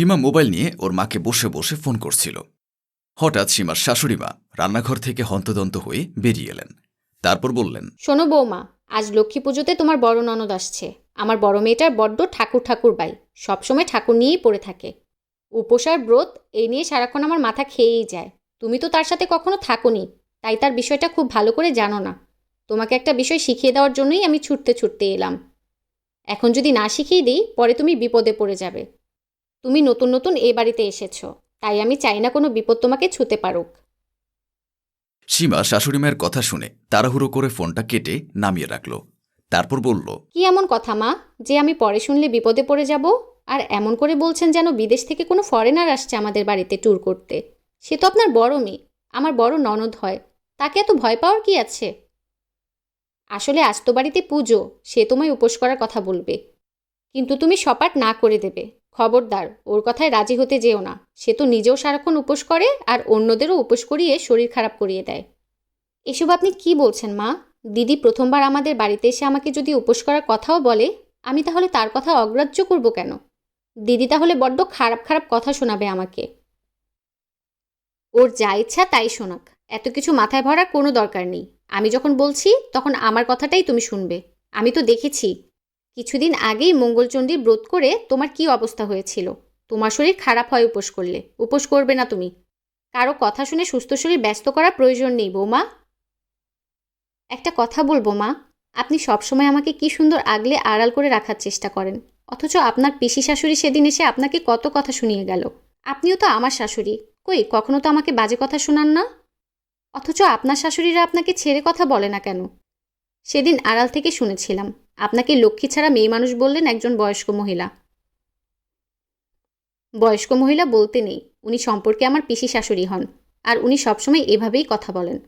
সীমা mobile নিয়ে ওর মাকে বসে বসে ফোন করছিল। হঠাৎ সীমার শাশুড়ি মা রান্নাঘর থেকে হন্তদন্ত হয়ে বেরিয়ে এলেন। তারপর বললেন, শোনো বৌমা, আজ লক্ষ্মী পুজোতে তোমার বড় ননদ আসছে। আমার বড় মেয়েটার বড্ড ঠাকুর ঠাকুর বাই, সবসময় ঠাকুর নিয়েই পড়ে থাকে। উপোস আর ব্রত, এই নিয়ে সারাক্ষণ আমার মাথা খেয়েই যায়। তুমি তো তার সাথে কখনো থাকোনি, তাই তার বিষয়টা খুব ভালো করে জানো না। তোমাকে একটা বিষয় শিখিয়ে দেওয়ার জন্যই আমি ছুটতে ছুটতে এলাম। এখন যদি না শিখিয়ে দিই, পরে তুমি বিপদে পড়ে যাবে। তুমি নতুন নতুন এ বাড়িতে এসেছ তাই আমি চাই না কোনো বিপদ তোমাকে ছুতে পারুক। সীমা শাশুড়ি মায়ের কথা শুনে তাড়াহুড়ো করে ফোনটা কেটে নামিয়ে রাখল। তারপর বলল কি এমন কথা মা? যে আমি পরে শুনলে বিপদে পড়ে যাব? আর এমন করে বলছেন যেন বিদেশ থেকে কোনো ফরেনার আসছে আমাদের বাড়িতে ট্যুর করতে। সে তো আপনার বড় মেয়ে আমার বড় ননদ হয়। তাকে এত ভয় পাওয়ার কি আছে? আসলে আজ তো বাড়িতে পুজো সে তোমায় উপোস করার কথা বলবে। কিন্তু তুমি সপাট না করে দেবে। খবরদার, ওর কথায় রাজি হতে যেও না। সে তো নিজেও সারাক্ষণ উপোস করে আর অন্যদেরও উপোস করিয়ে শরীর খারাপ করিয়ে দেয়। এসব আপনি কি বলছেন, মা? দিদি প্রথমবার আমাদের বাড়িতে এসে আমাকে যদি উপোস করার কথাও বলে, আমি তাহলে তার কথা অগ্রাহ্য করব কেন? দিদি তাহলে বড্ড খারাপ খারাপ কথা শোনাবে আমাকে। ওর যা ইচ্ছা তাই শোনাক। এত কিছু মাথায় ভরার কোনো দরকার নেই। আমি যখন বলছি, তখন আমার কথাটাই তুমি শুনবে। আমি তো দেখেছি কিছুদিন আগেই মঙ্গলচণ্ডীর ব্রত করে তোমার কি অবস্থা হয়েছিল? তোমার শরীর খারাপ হয় উপোস করলে। উপোস করবে না তুমি। কারও কথা শুনে সুস্থ শরীর ব্যস্ত করার প্রয়োজন নেই, বৌমা। একটা কথা বলব, মা। আপনি সবসময় আমাকে কি সুন্দর আগলে আড়াল করে রাখার চেষ্টা করেন। অথচ আপনার পিসি শাশুড়ি সেদিন এসে আপনাকে কত কথা শুনিয়ে গেল। আপনিও তো আমার শাশুড়ি। কই, কখনো তো আমাকে বাজে কথা শোনান না? অথচ আপনার শাশুড়িরা আপনাকে ছেড়ে কথা বলে না কেন? সেদিন আড়াল থেকে শুনেছিলাম। আপনাকে লক্ষ্মী ছাড়া মেয়ে মানুষ বললেন একজন বয়স্ক মহিলা। বয়স্ক মহিলা বলতে নেই, উনি সম্পর্কে আমার পিসি শাশুড়ি হন, আর উনি সবসময় এভাবেই কথা বলেন।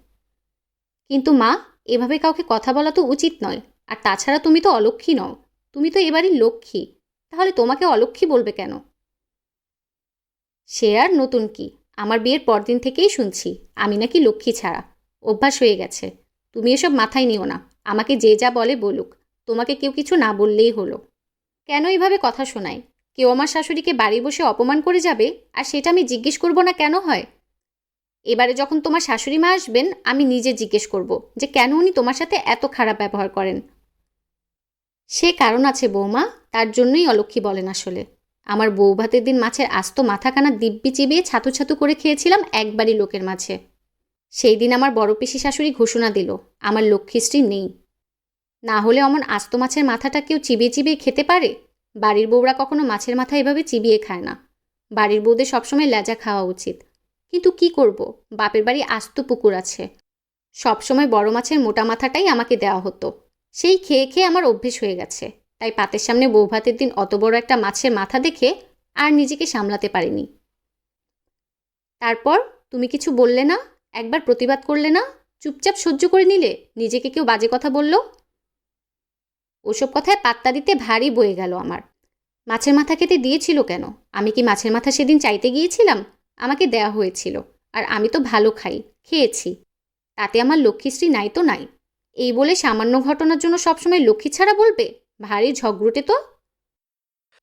কিন্তু মা, এভাবে কাউকে কথা বলা তো উচিত নয়, আর তাছাড়া তুমি তো অলক্ষী নও, তুমি তো এবারই লক্ষ্মী, তাহলে তোমাকে অলক্ষী বলবে কেন? সে আর নতুন কি, আমার বিয়ের পরদিন থেকেই শুনছি, আমি নাকি লক্ষ্মী ছাড়া, অভ্যাস হয়ে গেছে, তুমি এসব মাথায় নিও না, আমাকে যে যা বলে বলুক। তোমাকে কেউ কিছু না বললেই হলো। কেন এইভাবে কথা শোনায়? কেউ আমার শাশুড়িকে বাড়ি বসে অপমান করে যাবে? আর সেটা আমি জিজ্ঞেস করব না কেন হয়? এবারে যখন তোমার শাশুড়ি মা আসবেন, আমি নিজে জিজ্ঞেস করব যে কেন উনি তোমার সাথে এত খারাপ ব্যবহার করেন? সে কারণ আছে বৌমা, তার জন্যই অলক্ষী বলেন আসলে। আমার বউ ভাতের দিন মাছের আস্ত মাথাখানা দিব্যি চিবিয়ে ছাতু ছাতু করে খেয়েছিলাম একবারই লোকের মাঝে। সেই দিন আমার বড় পিসি শাশুড়ি ঘোষণা দিল, আমার লক্ষ্মীশ্রী নেই। না হলে অমন আস্ত মাছের মাথাটা কেউ চিবিয়ে চিবিয়ে খেতে পারে? বাড়ির বউরা কখনো মাছের মাথা এভাবে চিবিয়ে খায় না। বাড়ির বউদের সবসময় লেজা খাওয়া উচিত। কিন্তু কি করব? বাপের বাড়ি আস্ত পুকুর আছে। সবসময় বড় মাছের মোটা মাথাটাই আমাকে দেওয়া হতো। সেই খেয়ে খেয়ে আমার অভ্যেস হয়ে গেছে। তাই পাতের সামনে বউ ভাতের দিন অত বড় একটা মাছের মাথা দেখে আর নিজেকে সামলাতে পারিনি। তারপর তুমি কিছু বললে না? একবার প্রতিবাদ করলে না? চুপচাপ সহ্য করে নিলে? নিজেকে কেউ বাজে কথা বলল? ওসব কথায় পাত্তা দিতে ভারী বয়ে গেল আমার। মাছের মাথা খেতে দিয়েছিল কেন? আমি কি মাছের মাথা সেদিন চাইতে গিয়েছিলাম? আমাকে দেয়া হয়েছিল। আর আমি তো ভালো খাই, খেয়েছি। তাতে আমার লক্ষ্মীশ্রী নাই তো নাই। এই বলে সামান্য ঘটনার জন্য সবসময় লক্ষ্মী ছাড়া বলবে? ভারী ঝগড়ুটে তো?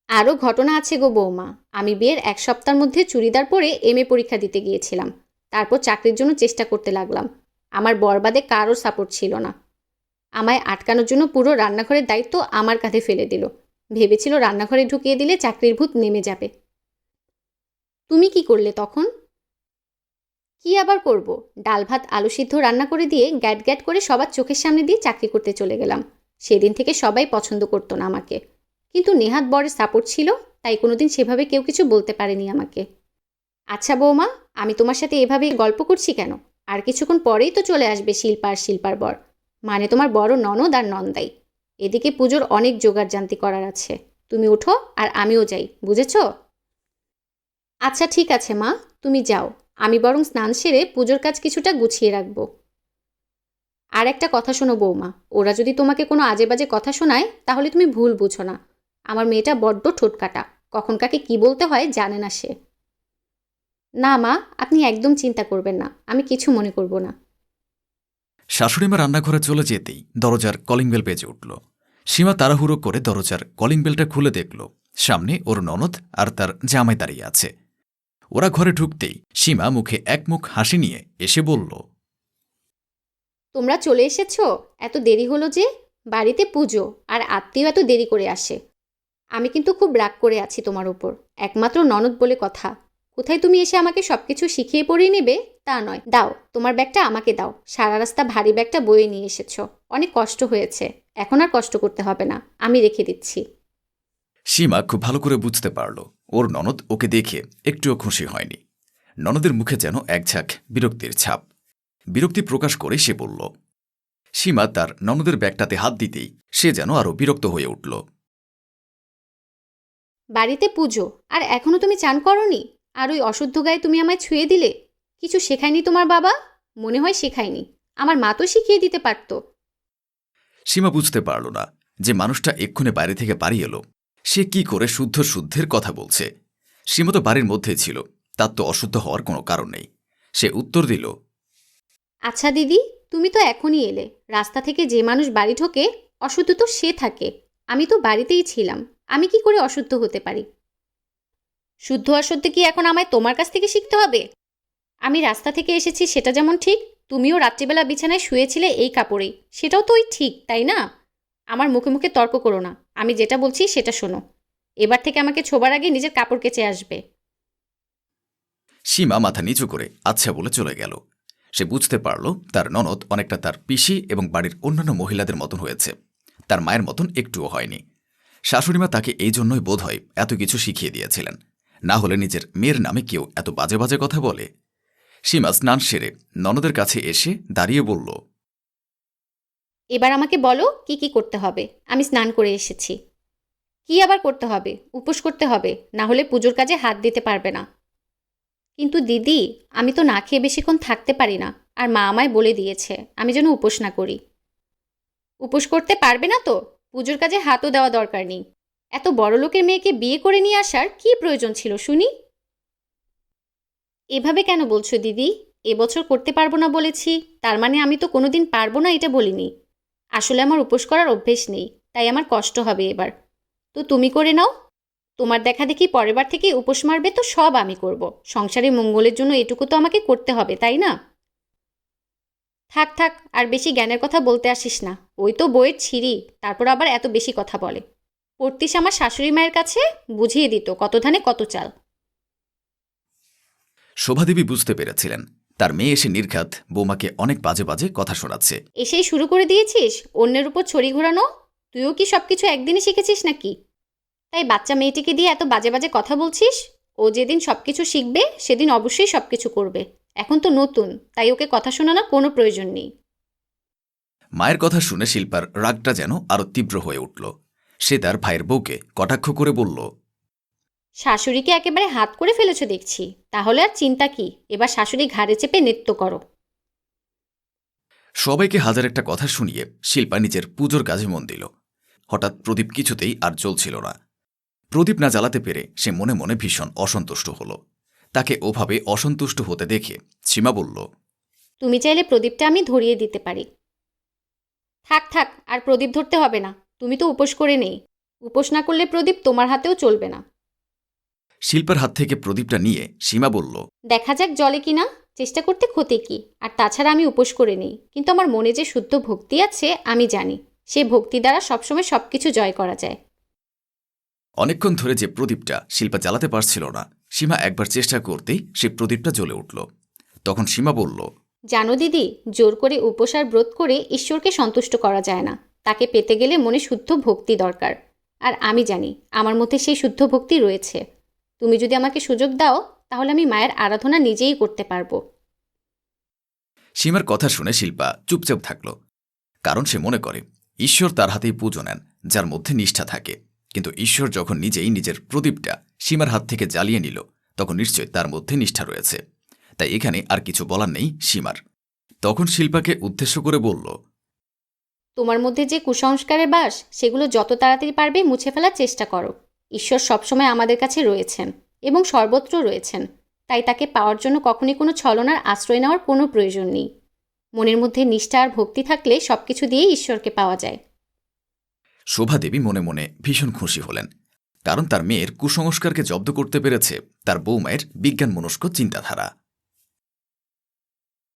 আরও ঘটনা আছে গো বৌমা। আমি বিয়ের এক সপ্তাহের মধ্যে চুড়িদার পরে এম এ পরীক্ষা দিতে গিয়েছিলাম। তারপর চাকরির জন্য চেষ্টা করতে লাগলাম। আমার বরবাদে কারোর সাপোর্ট ছিল না। আমায় আটকানোর জন্য পুরো রান্নাঘরের দায়িত্ব আমার কাঁধে ফেলে দিল। ভেবেছিল রান্নাঘরে ঢুকিয়ে দিলে চাকরির ভূত নেমে যাবে। তুমি কি করলে তখন? কি আবার করব? ডাল ভাত আলু সিদ্ধ রান্না করে দিয়ে গ্যাট গ্যাট করে সবার চোখের সামনে দিয়ে চাকরি করতে চলে গেলাম। সেদিন থেকে সবাই পছন্দ করতো না আমাকে। কিন্তু নেহাত বরের সাপোর্ট ছিল, তাই কোনোদিন সেভাবে কেউ কিছু বলতে পারেনি আমাকে। আচ্ছা বৌমা, আমি তোমার সাথে এভাবে গল্প করছি কেন? আর কিছুক্ষণ পরেই তো চলে আসবে শিল্পার শিল্পার বর। মানে তোমার বড় ননদ আর নন্দাই। এদিকে পুজোর অনেক জোগাড় জান্তি করার আছে। তুমি ওঠো আর আমিও যাই, বুঝেছ? আচ্ছা ঠিক আছে, মা, তুমি যাও। আমি বরং স্নান সেরে পুজোর কাজ কিছুটা গুছিয়ে রাখব। আর একটা কথা শোনো বৌমা, ওরা যদি তোমাকে কোনো আজে বাজে কথা শোনায়, তাহলে তুমি ভুল বুঝো না। আমার মেয়েটা বড্ড ঠোঁটকাটা কখন কাকে কি বলতে হয় জানে না সে। না, মা, আপনি একদম চিন্তা করবেন না, আমি কিছু মনে করব না। শাশুড়িমা রান্নাঘরে চলে যেতেই দরজার কলিং বেল বেজে উঠল। সীমা তাড়াহুড়ো করে দরজার কলিং বেলটা খুলে দেখল। সামনে ওর ননদ আর তার জামাই দাঁড়িয়ে আছে। ওরা ঘরে ঢুকতেই সীমা মুখে এক মুখ হাসি নিয়ে এসে বলল, তোমরা চলে এসেছ? এত দেরি হলো যে? বাড়িতে পুজো আর আত্মীয় এত দেরি করে আসে। আমি কিন্তু খুব রাগ করে আছি তোমার ওপর একমাত্র ননদ বলে কথা। কোথায় তুমি এসে আমাকে সব কিছু শিখিয়ে পড়িয়ে নেবে? তা নয়। দাও তোমার ব্যাগটা আমাকে দাও। সারা রাস্তা ভারী ব্যাগটা বয়ে নিয়ে এসেছ। অনেক কষ্ট হয়েছে। এখন আর কষ্ট করতে হবে না। আমি রেখে দিচ্ছি। সীমা খুব ভালো করে বুঝতে পারল। ওর ননদ ওকে দেখে একটুও খুশি হয়নি। ননদের মুখে যেন এক ঝাঁক বিরক্তির ছাপ। বিরক্তি প্রকাশ করে সে বলল সীমা তার ননদের ব্যাগটাতে হাত দিতেই সে যেন আরও বিরক্ত হয়ে উঠল। বাড়িতে পুজো? আর এখনও তুমি চান করনি? আর ওই অশুদ্ধ গায়ে তুমি আমায় ছুঁয়ে দিলে? কিছু শেখায়নি তোমার বাবা? মনে হয় শেখায়নি। আমার মা তো শিখিয়ে দিতে পারতো। সীমা বুঝতে পারল না যে মানুষটা এক্ষুনি বাইরে থেকে বাড়ি এলো। সে কি করে শুদ্ধ শুদ্ধের কথা বলছে? সীমা তো বাড়ির মধ্যেই ছিল তার তো অশুদ্ধ হওয়ার কোনো কারণ নেই। সে উত্তর দিল আচ্ছা দিদি তুমি তো এখনই এলে। রাস্তা থেকে যে মানুষ বাড়ি ঢোকে অশুদ্ধ তো সে থাকে। আমি তো বাড়িতেই ছিলাম। আমি কি করে অশুদ্ধ হতে পারি? শুদ্ধ অশুদ্ধ কি এখন আমায় তোমার কাছ থেকে শিখতে হবে? আমি রাস্তা থেকে এসেছি, সেটা যেমন ঠিক, তুমিও রাত্রিবেলা বিছানায় শুয়েছিলে এই কাপড়েই সেটাও তো ওই ঠিক, তাই না? আমার মুখে মুখে তর্ক করো না, আমি যেটা বলছি সেটা শোনো। এবার থেকে আমাকে ছোবার আগে নিজের কাপড় কেচে আসবে। সীমা মাথা নিচু করে আচ্ছা বলে চলে গেল। সে বুঝতে পারল তার ননদ অনেকটা তার পিসি এবং বাড়ির অন্যান্য মহিলাদের মতন হয়েছে। তার মায়ের মতন একটুও হয়নি। শাশুড়িমা তাকে এই জন্যই বোধ হয় এত কিছু শিখিয়ে দিয়েছিলেন। না হলে নিজের মেয়ের নামে কেউ এত বাজে বাজে কথা বলে। সীমা স্নান সেরে ননদের কাছে এসে দাঁড়িয়ে বলল, এবার আমাকে বলো কি কি করতে হবে। আমি স্নান করে এসেছি। কি আবার করতে হবে? উপোস করতে হবে। না হলে পুজোর কাজে হাত দিতে পারবে না। কিন্তু দিদি, আমি তো না খেয়ে বেশিক্ষণ থাকতে পারি না। আর মা আমায় বলে দিয়েছে, আমি যেন উপোস না করি। উপোস করতে পারবে না তো? পুজোর কাজে হাতও দেওয়া দরকার নেই। এত বড় লোকের মেয়েকে বিয়ে করে নিয়ে আসার কি প্রয়োজন ছিল, শুনি? এভাবে কেন বলছো দিদি? এবছর করতে পারব না বলেছি, তার মানে আমি তো কোনোদিন পারব না এটা বলিনি। আসলে আমার উপোস করার অভ্যেস নেই, তাই আমার কষ্ট হবে এবার। তো তুমি করে নাও। তোমার দেখা দেখি পরের বার থেকে উপোস মারবে তো সব আমি করব। সংসারে মঙ্গলের জন্য এটুকু তো আমাকে করতে হবে, তাই না? থাক থাক, আর বেশি জ্ঞানের কথা বলতে আসিস না। ওই তো বইয়ের ছিঁড়ি, তারপর আবার এত বেশি কথা বলে। পড়তিস আমার শাশুড়ি মায়ের কাছে? বুঝিয়ে দিত কত ধানে কত চাল। শোভাদেবী বুঝতে পেরেছিলেন। তার মেয়ে এসে নির্ঘাত বৌমাকে অনেক বাজে বাজে কথা শোনাচ্ছে। এসেই শুরু করে দিয়েছিস? অন্যের উপর ছড়ি ঘোরানো? তুইও কি সব কিছু একদিনই শিখেছিস নাকি? তাই বাচ্চা মেয়েটিকে দিয়ে এত বাজে বাজে কথা বলছিস? ও যেদিন সব কিছু শিখবে সেদিন অবশ্যই সব কিছু করবে। এখন তো নতুন তাই ওকে কথা শোনানোর কোনো প্রয়োজন নেই। মায়ের কথা শুনে শিল্পার রাগটা যেন আরও তীব্র হয়ে উঠল। সে তার ভাইয়ের বউকে কটাক্ষ করে বলল শাশুড়িকে একেবারে হাত করে ফেলেছ দেখছি। তাহলে আর চিন্তা কি? এবার শাশুড়ি ঘাড়ে চেপে নৃত্য করো। সবাইকে হাজার একটা কথা শুনিয়ে শিল্পা নিজের পুজোর কাজে মন দিল। হঠাৎ প্রদীপ কিছুতেই আর চলছিল না। প্রদীপ না জ্বালাতে পেরে সে মনে মনে ভীষণ অসন্তুষ্ট হল। তাকে ওভাবে অসন্তুষ্ট হতে দেখে সীমা বলল তুমি চাইলে প্রদীপটা আমি ধরিয়ে দিতে পারি। থাক থাক আর প্রদীপ ধরতে হবে না। তুমি তো উপোস করে নেই। উপোস না করলে প্রদীপ তোমার হাতেও চলবে না। শিল্পার হাত থেকে প্রদীপটা নিয়ে সীমা বলল দেখা যাক জলে কিনা চেষ্টা করতে ক্ষতি কি। আর তাছাড়া আমি উপোস করে নিই। কিন্তু আমার মনে যে শুদ্ধ ভক্তি আছে আমি জানি। সে ভক্তি দ্বারা সবসময় সব কিছু জয় করা যায়। অনেকক্ষণ ধরে যে প্রদীপটা শিল্পা জ্বালাতে পারছিল না সীমা একবার চেষ্টা করতেই সে প্রদীপটা জ্বলে উঠল। তখন সীমা বলল জানো দিদি জোর করে উপোস আর ব্রত করে ঈশ্বরকে সন্তুষ্ট করা যায় না। তাকে পেতে গেলে মনে শুদ্ধ ভক্তি দরকার। আর আমি জানি, আমার মধ্যে সেই শুদ্ধ ভক্তি রয়েছে। তুমি যদি আমাকে সুযোগ দাও, তাহলে আমি মায়ের আরাধনা নিজেই করতে পারব। সীমার কথা শুনে শিল্পা চুপচাপ থাকল, কারণ সে মনে করে, ঈশ্বর তার হাতেই পুজো নেন, যার মধ্যে নিষ্ঠা থাকে। কিন্তু ঈশ্বর যখন নিজেই নিজের প্রদীপটা সীমার হাত থেকে জ্বালিয়ে নিল, তখন নিশ্চয় তার মধ্যে নিষ্ঠা রয়েছে। তাই এখানে আর কিছু বলার নেই সীমার। তখন শিল্পাকে উদ্দেশ্য করে বলল তোমার মধ্যে যে কুসংস্কারের বাস, সেগুলো যত তাড়াতাড়ি পারবে মুছে ফেলার চেষ্টা করো। ঈশ্বর সবসময় আমাদের কাছে রয়েছেন এবং সর্বত্র রয়েছেন। তাই তাকে পাওয়ার জন্য কখনই কোনো ছলনার আশ্রয় নেওয়ার কোনো প্রয়োজন নেই। মনের মধ্যে নিষ্ঠা আর ভক্তি থাকলে সব কিছু দিয়েই ঈশ্বরকে পাওয়া যায়। শোভাদেবী মনে মনে ভীষণ খুশি হলেন, কারণ তার মেয়ের কুসংস্কারকে জব্দ করতে পেরেছে তার বৌমায়ের বিজ্ঞান মনস্ক চিন্তাধারা।